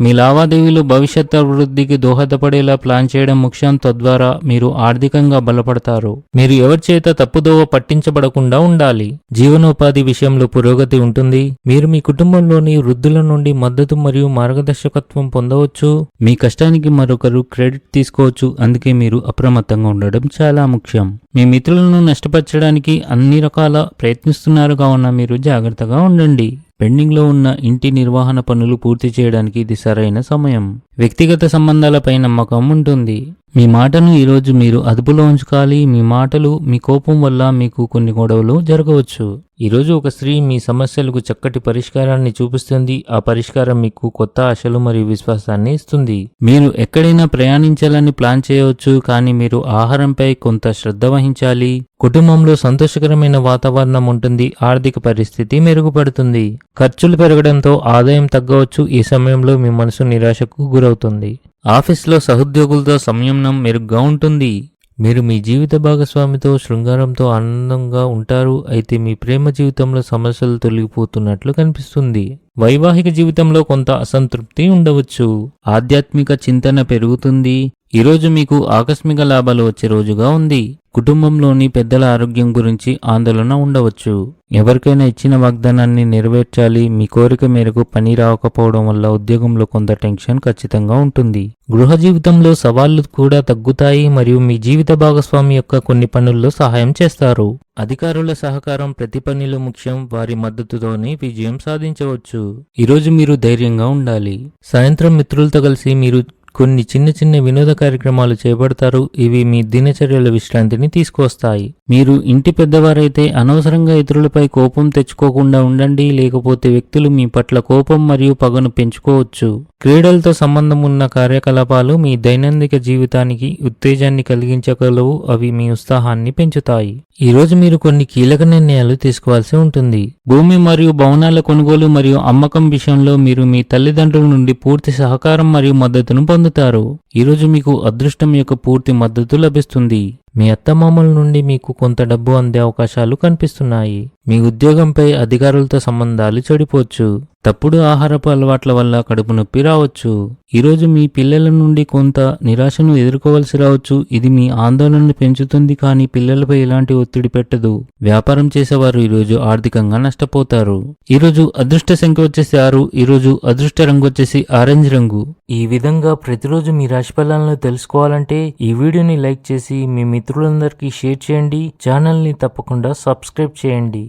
మీ లావాదేవీలు భవిష్యత్ అభివృద్ధికి దోహదపడేలా ప్లాన్ చేయడం ముఖ్యం. తద్వారా మీరు ఆర్థికంగా బలపడతారు. మీరు ఎవరి చేత తప్పుదోవ పట్టించబడకుండా ఉండాలి. జీవనోపాధి విషయంలో పురోగతి ఉంటుంది. మీరు మీ కుటుంబంలోని వృద్ధుల నుండి మద్దతు మరియు మార్గదర్శకత్వం పొందవచ్చు. మీ కష్టానికి మరొకరు క్రెడిట్ తీసుకోవచ్చు. అందుకే మీరు అప్రమత్తంగా ఉండడం చాలా ముఖ్యం. మీ మిత్రులను నష్టపరచడానికి అన్ని రకాల ప్రయత్నిస్తున్నారు కావున మీరు జాగ్రత్తగా ఉండండి. పెండింగ్లో ఉన్న ఇంటి నిర్వహణ పనులు పూర్తి చేయడానికి ఇది సరైన సమయం. వ్యక్తిగత సంబంధాలపై నమ్మకం ఉంటుంది. మీ మాటను ఈరోజు మీరు అదుపులో ఉంచుకోవాలి. మీ మాటలు మీ కోపం వల్ల మీకు కొన్ని గొడవలు జరగవచ్చు. ఈరోజు ఒక స్త్రీ మీ సమస్యలకు చక్కటి పరిష్కారాన్ని చూపిస్తుంది. ఆ పరిష్కారం మీకు కొత్త ఆశలు మరియు విశ్వాసాన్ని ఇస్తుంది. మీరు ఎక్కడైనా ప్రయాణించాలని ప్లాన్ చేయవచ్చు కానీ మీరు ఆహారంపై కొంత శ్రద్ధ వహించాలి. కుటుంబంలో సంతోషకరమైన వాతావరణం ఉంటుంది. ఆర్థిక పరిస్థితి మెరుగుపడుతుంది. ఖర్చులు పెరగడంతో ఆదాయం తగ్గవచ్చు. ఈ సమయంలో మీ మనసు నిరాశకు గురవుతుంది. ఆఫీస్లో సహోద్యోగులతో సంయమనం మెరుగ్గా ఉంటుంది. మీరు మీ జీవిత భాగస్వామితో శృంగారంతో ఆనందంగా ఉంటారు. అయితే మీ ప్రేమ జీవితంలో సమస్యలు తొలగిపోతున్నట్లు కనిపిస్తుంది. వైవాహిక జీవితంలో కొంత అసంతృప్తి ఉండవచ్చు. ఆధ్యాత్మిక చింతన పెరుగుతుంది. ఈరోజు మీకు ఆకస్మిక లాభాలు వచ్చే రోజుగా ఉంది. కుటుంబంలోని పెద్దల ఆరోగ్యం గురించి ఆందోళన ఉండవచ్చు. ఎవరికైనా ఇచ్చిన వాగ్దానాన్ని నెరవేర్చాలి. మీ కోరిక మేరకు పని రాకపోవడం వల్ల ఉద్యోగంలో కొంత టెన్షన్ ఖచ్చితంగా ఉంటుంది. గృహ జీవితంలో సవాళ్ళు కూడా తగ్గుతాయి మరియు మీ జీవిత భాగస్వామి యొక్క కొన్ని పనుల్లో సహాయం చేస్తారు. అధికారుల సహకారం ప్రతి పనిలో ముఖ్యం వారి మద్దతుతోనే విజయం సాధించవచ్చు. ఈరోజు మీరు ధైర్యంగా ఉండాలి. సాయంత్రం మిత్రులతో కలిసి మీరు కొన్ని చిన్న చిన్న వినోద కార్యక్రమాలు చేపడతారు. ఇవి మీ దినచర్యల విశ్రాంతిని తీసుకొస్తాయి మీరు ఇంటి పెద్దవారైతే అనవసరంగా ఇతరులపై కోపం తెచ్చుకోకుండా ఉండండి. లేకపోతే వ్యక్తులు మీ పట్ల కోపం మరియు పగను పెంచుకోవచ్చు. క్రీడలతో సంబంధం ఉన్న కార్యకలాపాలు మీ దైనందిక జీవితానికి ఉత్తేజాన్ని కలిగించగలవు. అవి మీ ఉత్సాహాన్ని పెంచుతాయి. ఈ రోజు మీరు కొన్ని కీలక నిర్ణయాలు తీసుకోవాల్సి ఉంటుంది. భూమి మరియు భవనాల కొనుగోలు మరియు అమ్మకం విషయంలో మీరు మీ తల్లిదండ్రుల నుండి పూర్తి సహకారం మరియు మద్దతును పొందుతారు. ఈరోజు మీకు అదృష్టం యొక్క పూర్తి మద్దతు లభిస్తుంది. మీ అత్తమామల నుండి మీకు కొంత డబ్బు అందే అవకాశాలు కనిపిస్తున్నాయి. మీ ఉద్యోగంపై అధికారులతో సంబంధాలు చెడిపోవచ్చు. తప్పుడు ఆహారపు అలవాట్ల వల్ల కడుపు నొప్పి రావచ్చు. ఈరోజు మీ పిల్లల నుండి కొంత నిరాశను ఎదుర్కోవలసి రావచ్చు. ఇది మీ ఆందోళనను పెంచుతుంది కానీ పిల్లలపై ఎలాంటి ఒత్తిడి పెట్టదు. వ్యాపారం చేసేవారు ఈరోజు ఆర్థికంగా నష్టపోతారు. ఈరోజు అదృష్ట సంఖ్య వచ్చేసి ఆరు ఈరోజు అదృష్ట రంగు వచ్చేసి ఆరెంజ్ రంగు. ఈ విధంగా ప్రతిరోజు మీ రాశి ఫలాలను తెలుసుకోవాలంటే ఈ వీడియోని లైక్ చేసి మీ మిత్రులందరికీ షేర్ చేయండి. ఛానల్ని తప్పకుండా సబ్స్క్రైబ్ చేయండి.